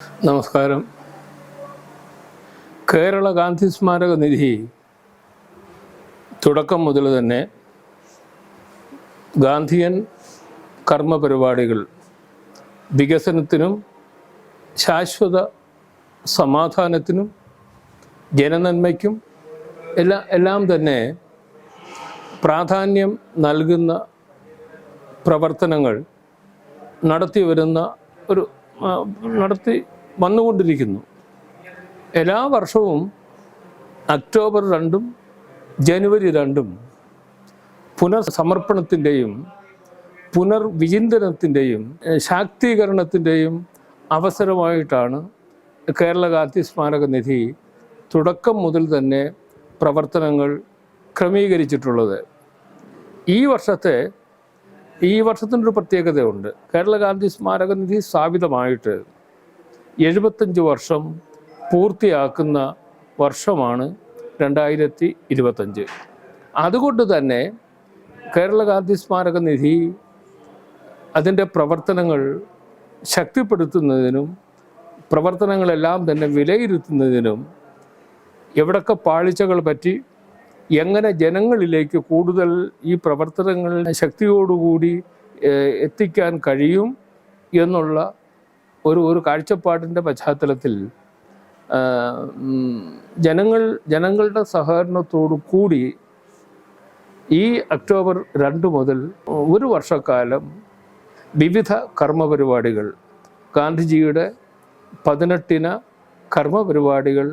നമസ്കാരം. കേരള ഗാന്ധി സ്മാരക നിധി തുടക്കം മുതൽ തന്നെ ഗാന്ധിയൻ കർമ്മ പരിപാടികൾ വികസനത്തിനും ശാശ്വത സമാധാനത്തിനും ജനനന്മയ്ക്കും എല്ലാ എല്ലാം തന്നെ പ്രാധാന്യം നൽകുന്ന പ്രവർത്തനങ്ങൾ നടത്തി വരുന്ന ഒരു നടത്തി വന്നുകൊണ്ടിരിക്കുന്നു. എല്ലാ വർഷവും ഒക്ടോബർ രണ്ടും ജനുവരി രണ്ടും പുനർസമർപ്പണത്തിന്റെയും പുനർവിചിന്തനത്തിന്റെയും ശാക്തീകരണത്തിന്റെയും അവസരമായിട്ടാണ് കേരള ഗാന്ധി സ്മാരക നിധി തുടക്കം മുതൽ തന്നെ പ്രവർത്തനങ്ങൾ ക്രമീകരിച്ചിട്ടുള്ളത്. ഈ വർഷത്തെ ഈ വർഷത്തിന്റെ ഒരു പ്രത്യേകതയുണ്ട്. കേരള ഗാന്ധി സ്മാരക നിധി സ്ഥാപിതമായിട്ട് എഴുപത്തഞ്ച് വർഷം പൂർത്തിയാക്കുന്ന വർഷമാണ് രണ്ടായിരത്തി ഇരുപത്തഞ്ച് അതുകൊണ്ട് തന്നെ കേരള ഗാന്ധി സ്മാരക നിധി അതിന്റെ പ്രവർത്തനങ്ങൾ ശക്തിപ്പെടുത്തുന്നതിനും പ്രവർത്തനങ്ങളെല്ലാം തന്നെ വിലയിരുത്തുന്നതിനും എവിടൊക്കെ പാളിച്ചകൾ പറ്റി എങ്ങനെ ജനങ്ങളിലേക്ക് കൂടുതൽ ഈ പ്രവർത്തനങ്ങൾ ശക്തിയോടുകൂടി എത്തിക്കാൻ കഴിയും എന്നുള്ള ഒരു ഒരു കാഴ്ചപ്പാടിന്റെ പശ്ചാത്തലത്തിൽ ജനങ്ങൾ ജനങ്ങളുടെ സഹകരണത്തോടു കൂടി ഈ ഒക്ടോബർ രണ്ട് മുതൽ ഒരു വർഷക്കാലം വിവിധ കർമ്മ പരിപാടികൾ ഗാന്ധിജിയുടെ പതിനെട്ടിന കർമ്മ പരിപാടികൾ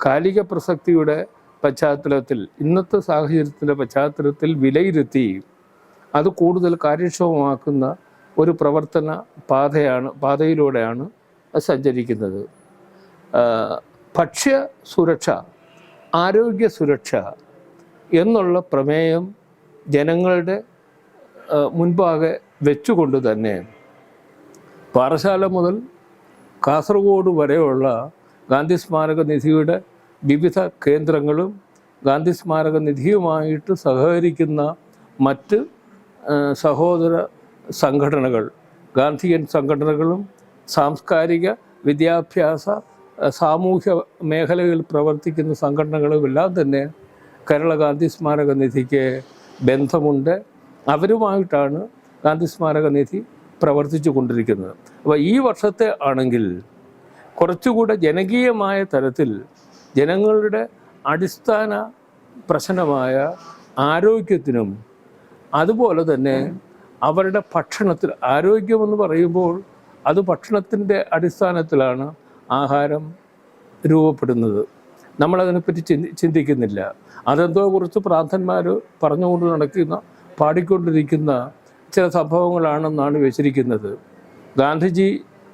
കാലിക പ്രസക്തിയുടെ പശ്ചാത്തലത്തിൽ ഇന്നത്തെ സാഹചര്യത്തിന്റെ പശ്ചാത്തലത്തിൽ വിലയിരുത്തി അത് കൂടുതൽ കാര്യക്ഷമമാക്കുന്ന ഒരു പ്രവർത്തന പാതയാണ് പാതയിലൂടെയാണ് സഞ്ചരിക്കുന്നത്. ഭക്ഷ്യ സുരക്ഷ ആരോഗ്യ സുരക്ഷ എന്നുള്ള പ്രമേയം ജനങ്ങളുടെ മുൻപാകെ വെച്ചുകൊണ്ട് തന്നെ പാറശാല മുതൽ കാസർഗോഡ് വരെയുള്ള ഗാന്ധി സ്മാരക നിധിയുടെ വിവിധ കേന്ദ്രങ്ങളും ഗാന്ധി സ്മാരക നിധിയുമായിട്ട് സഹകരിക്കുന്ന മറ്റ് സഹോദര സംഘടനകൾ ഗാന്ധിയൻ സംഘടനകളും സാംസ്കാരിക വിദ്യാഭ്യാസ സാമൂഹ്യ മേഖലയിൽ പ്രവർത്തിക്കുന്ന സംഘടനകളും എല്ലാം തന്നെ കേരള ഗാന്ധി സ്മാരക നിധിക്ക് ബന്ധമുണ്ട്. അവരുമായിട്ടാണ് ഗാന്ധി സ്മാരക നിധി പ്രവർത്തിച്ചു കൊണ്ടിരിക്കുന്നത്. അപ്പോൾ ഈ വർഷത്തെ ആണെങ്കിൽ കുറച്ചുകൂടെ ജനകീയമായ തരത്തിൽ ജനങ്ങളുടെ അടിസ്ഥാന പ്രശ്നമായ ആരോഗ്യത്തിനും അതുപോലെ തന്നെ അവരുടെ ഭക്ഷണത്തിൽ ആരോഗ്യമെന്ന് പറയുമ്പോൾ അത് ഭക്ഷണത്തിന്റെ അടിസ്ഥാനത്തിലാണ് ആഹാരം രൂപപ്പെടുന്നത്. നമ്മളതിനെപ്പറ്റി ചിന്തി ചിന്തിക്കുന്നില്ല. അതെന്തോ കുറിച്ച് പ്രാന്തന്മാർ പറഞ്ഞുകൊണ്ട് നടക്കുന്ന പാടിക്കൊണ്ടിരിക്കുന്ന ചില സംഭവങ്ങളാണെന്നാണ് വെച്ചിരിക്കുന്നത് ഗാന്ധിജി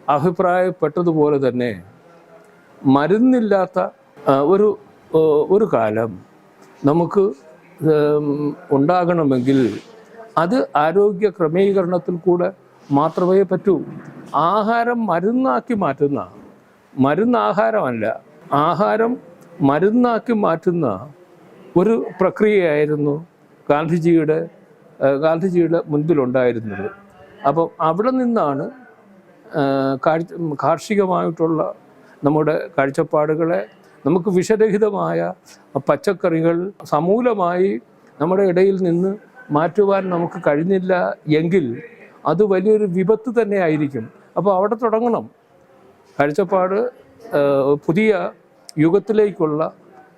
അഭിപ്രായപ്പെട്ടതുപോലെ തന്നെ മരുന്നില്ലാത്ത ഒരു ഒരു കാലം നമുക്ക് ഉണ്ടാകണമെങ്കിൽ അത് ആരോഗ്യ ക്രമീകരണത്തിൽ കൂടെ മാത്രമേ പറ്റൂ. ആഹാരം മരുന്നാക്കി മാറ്റുന്ന മരുന്ന് ആഹാരമല്ല ആഹാരം മരുന്നാക്കി മാറ്റുന്ന ഒരു പ്രക്രിയയായിരുന്നു ഗാന്ധിജിയുടെ ഗാന്ധിജിയുടെ മുൻപിലുണ്ടായിരുന്നത്. അപ്പം അവിടെ നിന്നാണ് കാഴ്ച കാർഷികമായിട്ടുള്ള നമ്മുടെ കാഴ്ചപ്പാടുകളെ നമുക്ക് വിഷരഹിതമായ പച്ചക്കറികൾ സമൂലമായി നമ്മുടെ ഇടയിൽ നിന്ന് മാറ്റുവാൻ നമുക്ക് കഴിഞ്ഞില്ല എങ്കിൽ അത് വലിയൊരു വിപത്ത് തന്നെ ആയിരിക്കും. അപ്പോൾ അവിടെ തുടങ്ങണം. കാഴ്ചപ്പാട് പുതിയ യുഗത്തിലേക്കുള്ള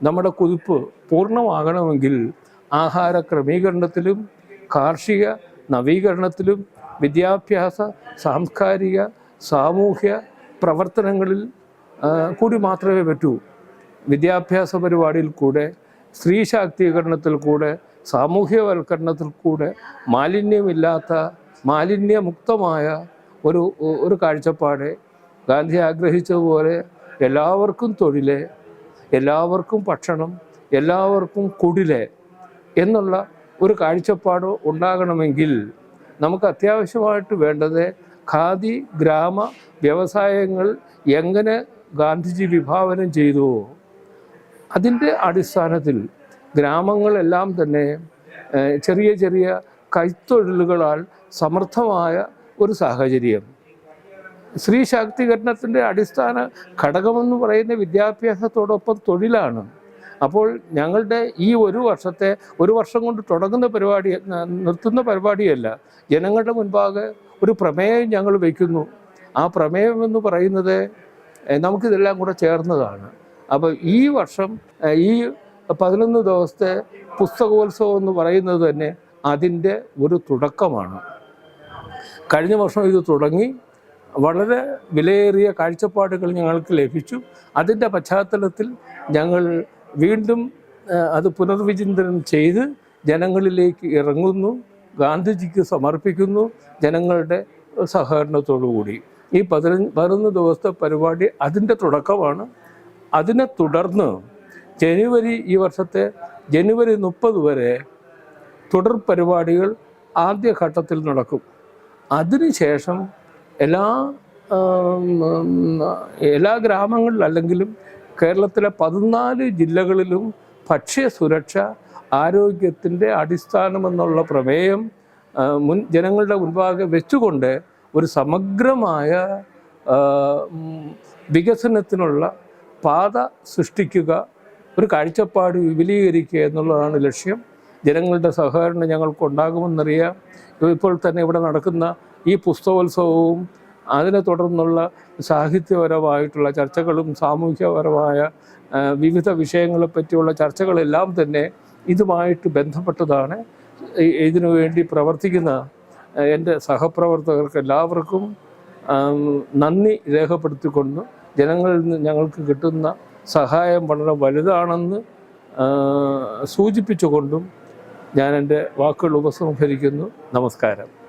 നമ്മുടെ കുതിപ്പ് പൂർണമാകണമെങ്കിൽ ആഹാര ക്രമീകരണത്തിലും കാർഷിക നവീകരണത്തിലും വിദ്യാഭ്യാസ സാംസ്കാരിക സാമൂഹ്യ പ്രവർത്തനങ്ങളിൽ കൂടി മാത്രമേ പറ്റൂ. വിദ്യാഭ്യാസ പരിപാടിയിൽ കൂടെ സ്ത്രീ ശാക്തീകരണത്തിൽ കൂടെ സാമൂഹ്യവൽക്കരണത്തിൽ കൂടെ മാലിന്യമില്ലാത്ത മാലിന്യമുക്തമായ ഒരു ഒരു കാഴ്ചപ്പാട് ഗാന്ധി ആഗ്രഹിച്ചതുപോലെ എല്ലാവർക്കും തൊഴിൽ എല്ലാവർക്കും ഭക്ഷണം എല്ലാവർക്കും കുടിൽ എന്നുള്ള ഒരു കാഴ്ചപ്പാട് ഉണ്ടാകണമെങ്കിൽ നമുക്ക് അത്യാവശ്യമായിട്ട് വേണ്ടത് ഖാദി ഗ്രാമ വ്യവസായങ്ങൾ എങ്ങനെ ഗാന്ധിജി വിഭാവനം ചെയ്തുവോ അതിന്റെ അടിസ്ഥാനത്തിൽ ഗ്രാമങ്ങളെല്ലാം തന്നെ ചെറിയ ചെറിയ കൈത്തൊഴിലുകളാൽ സമർത്ഥമായ ഒരു സാഹചര്യം. സ്ത്രീ ശാക്തീകരണത്തിന്റെ അടിസ്ഥാന ഘടകമെന്ന് പറയുന്ന വിദ്യാഭ്യാസത്തോടൊപ്പം തൊഴിലാണ്. അപ്പോൾ ഞങ്ങളുടെ ഈ ഒരു വർഷത്തെ ഒരു വർഷം കൊണ്ട് തുടങ്ങുന്ന പരിപാടി നിർത്തുന്ന പരിപാടിയല്ല ജനങ്ങളുടെ മുൻപാകെ ഒരു പ്രമേയം ഞങ്ങൾ വയ്ക്കുന്നു. ആ പ്രമേയം എന്ന് പറയുന്നത് നമുക്കിതെല്ലാം കൂടെ ചേർന്നതാണ്. അപ്പോൾ ഈ വർഷം ഈ പതിനൊന്ന് ദിവസത്തെ പുസ്തകോത്സവം എന്ന് പറയുന്നത് തന്നെ അതിന്റെ ഒരു തുടക്കമാണ്. കഴിഞ്ഞ വർഷം ഇത് തുടങ്ങി. വളരെ വിലയേറിയ കാഴ്ചപ്പാടുകൾ ഞങ്ങൾക്ക് ലഭിച്ചു. അതിന്റെ പശ്ചാത്തലത്തിൽ ഞങ്ങൾ വീണ്ടും അത് പുനർവിചിന്തനം ചെയ്ത് ജനങ്ങളിലേക്ക് ഇറങ്ങുന്നു. ഗാന്ധിജിക്ക് സമർപ്പിക്കുന്നു ജനങ്ങളുടെ സഹകരണത്തോടുകൂടി. ഈ പതിനഞ്ച് പതിനൊന്ന് ദിവസത്തെ പരിപാടി അതിന്റെ തുടക്കമാണ്. അതിനെ തുടർന്ന് ജനുവരി ഈ വർഷത്തെ ജനുവരി മുപ്പത് വരെ തുടർ പരിപാടികൾ ആദ്യഘട്ടത്തിൽ നടക്കും. അതിനുശേഷം എല്ലാ എല്ലാ ഗ്രാമങ്ങളിലും എല്ലാ ഗ്രാമങ്ങളിലല്ലെങ്കിലും കേരളത്തിലെ പതിനാല് ജില്ലകളിലും ഭക്ഷ്യസുരക്ഷ ആരോഗ്യത്തിന്റെ അടിസ്ഥാനമെന്നുള്ള പ്രമേയം മുൻ ജനങ്ങളുടെ മുൻപാകെ വെച്ചുകൊണ്ട് ഒരു സമഗ്രമായ വികസനത്തിനുള്ള പാത സൃഷ്ടിക്കുക ഒരു കാഴ്ചപ്പാട് വിപുലീകരിക്കുക എന്നുള്ളതാണ് ലക്ഷ്യം. ജനങ്ങളുടെ സഹകരണം ഞങ്ങൾക്ക് ഉണ്ടാകുമെന്നറിയാം ഇപ്പോൾ തന്നെ ഇവിടെ നടക്കുന്ന ഈ പുസ്തകോത്സവവും അതിനെ തുടർന്നുള്ള സാഹിത്യപരമായിട്ടുള്ള ചർച്ചകളും സാമൂഹ്യപരമായ വിവിധ വിഷയങ്ങളെ പറ്റിയുള്ള ചർച്ചകളെല്ലാം തന്നെ ഇതുമായിട്ട് ബന്ധപ്പെട്ടതാണ്. ഇതിനു വേണ്ടി പ്രവർത്തിക്കുന്ന എന്റെ സഹപ്രവർത്തകർക്ക് എല്ലാവർക്കും നന്ദി രേഖപ്പെടുത്തിക്കൊണ്ട് ജനങ്ങളിൽ നിന്ന് ഞങ്ങൾക്ക് കിട്ടുന്ന സഹായം വളരെ വലുതാണെന്ന് സൂചിപ്പിച്ചുകൊണ്ടും ഞാൻ എന്റെ വാക്കുകൾ ഉപസംഹരിക്കുന്നു. നമസ്കാരം.